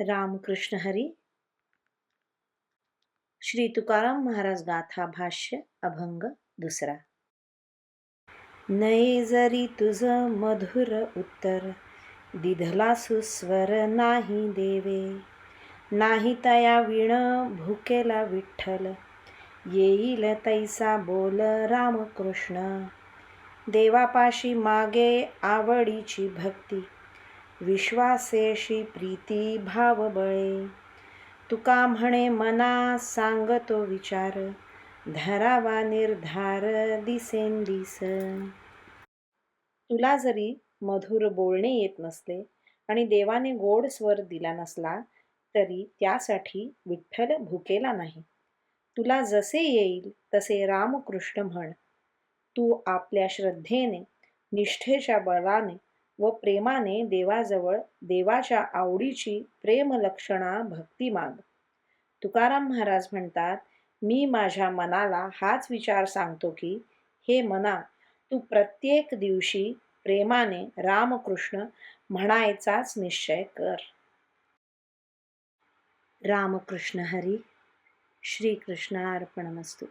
रामकृष्ण हरी। श्री तुकाराम महाराज गाथा भाष्य अभंग दुसरा। नये जरी तुझ मधुर उत्तर दिधला सुस्वर नाही देवे। नाही तया विण भुकेला विठ्ठल येईल तैसा बोल रामकृष्ण। देवापाशी मागे आवडीची भक्ती विश्वासेशी प्रीती भावबळे. तुका म्हणे मना सांगतो विचार धरावा निर्धार दिसेन दिस. तुला जरी मधुर बोलणे येत नसले आणि देवाने गोड स्वर दिला नसला तरी त्यासाठी विठ्ठल भुकेला नाही. तुला जसे येईल तसे रामकृष्ण म्हण. तू आपल्या श्रद्धेने निष्ठेच्या बळाने व प्रेमाने देवाजवळ देवाच्या आवडीची प्रेमलक्षणा भक्ती माग. तुकाराम महाराज म्हणतात मी माझ्या मनाला हाच विचार सांगतो की हे मना तू प्रत्येक दिवशी प्रेमाने रामकृष्ण म्हणायचाच निश्चय कर. रामकृष्ण हरी श्रीकृष्णार्पणमस्तू.